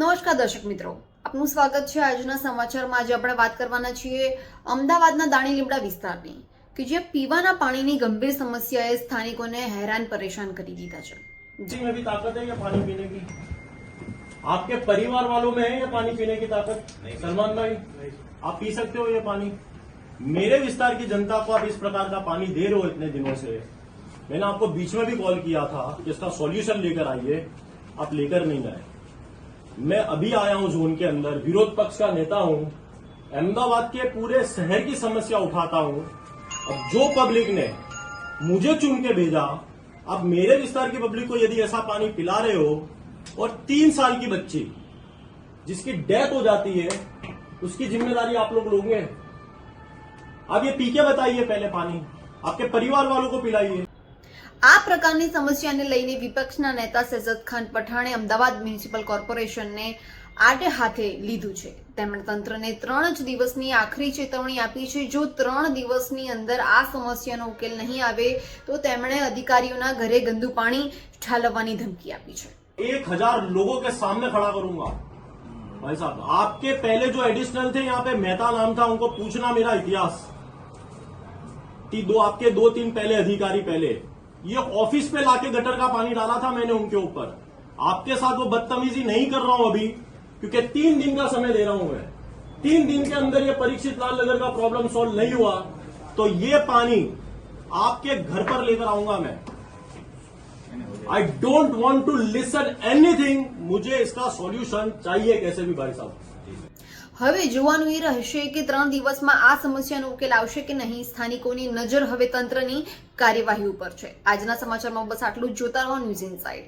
नमस्कार दर्शक मित्रों आप નું સ્વાગત છે આજના સમાચારમાં આજે આપણે વાત કરવાની છે અમદાવાદના દાણી લીમડા વિસ્તારની કે જે પીવાના પાણીની ગંભીર સમસ્યાએ સ્થાનિકોને હેરાન પરેશાન કરી દીધા છે જી મે બી તાકાત હે કે પાણી પીને કી આપકે પરિવાર વાલો મે હે ય પાણી પીને કી તાકાત સલમાનભાઈ આપ પી સકતે હો ય પાણી મેરે વિસ્તાર કી જનતા કો આપ ઇસ પ્રકાર કા પાણી દે ર હો ઇતને દિનો સે મેના આપકો બીચ મે ભી કોલ કિયા થા ઇસકા સોલ્યુશન લેકર આઈએ આપ લેકર નહીં ગયા मैं अभी आया हूं जोन के अंदर विरोध पक्ष का नेता हूं अहमदाबाद के पूरे शहर की समस्या उठाता हूं अब जो पब्लिक ने मुझे चुन के भेजा अब मेरे विस्तार की पब्लिक को यदि ऐसा पानी पिला रहे हो और तीन साल की बच्ची जिसकी डेथ हो जाती है उसकी जिम्मेदारी आप लोग लोगे आप ये पीके बताइए पहले पानी आपके परिवार वालों को पिलाइए આ પ્રકારની સમસ્યાને લઈને વિપક્ષના નેતા શેઝત ખાન પઠાણે અમદાવાદ મ્યુનિસિપલ કોર્પોરેશનને આટે હાથે લીધું છે તેમણે તંત્રને ત્રણ જ દિવસની આખરી ચેતવણી આપી છે જો ત્રણ દિવસની અંદર આ સમસ્યાનો ઉકેલ નહીં આવે તો તેમણે અધિકારીઓના ઘરે ગંદુ પાણી ઠાલવવાની ધમકી આપી છે એક હજાર લોકો કે સામને ખડા કરુંગા भाई साहब आपके पहले जो एडिशनल थे यहाँ पे मेहता नाम था उनको पूछना मेरा इतिहास कि दो आपके दो तीन पहले अधिकारी पहले ये ऑफिस पे लाके गटर का पानी डाला था मैंने उनके ऊपर आपके साथ वो बदतमीजी नहीं कर रहा हूं अभी क्योंकि तीन दिन का समय दे रहा हूं मैं तीन दिन के अंदर ये परीक्षित लाल नगर का प्रॉब्लम सॉल्व नहीं हुआ तो ये पानी आपके घर पर लेकर आऊंगा मैं I don't want to listen anything मुझे इसका सॉल्यूशन चाहिए कैसे भी भाई साहब હવે જોવાનું એ રહેશે કે ત્રણ દિવસમાં આ સમસ્યાનો ઉકેલ આવશે કે નહીં સ્થાનિકોની નજર હવે તંત્રની કાર્યવાહી ઉપર છે આજના સમાચારમાં બસ આટલું જોતા રહો ન્યૂઝ ઇનસાઇડ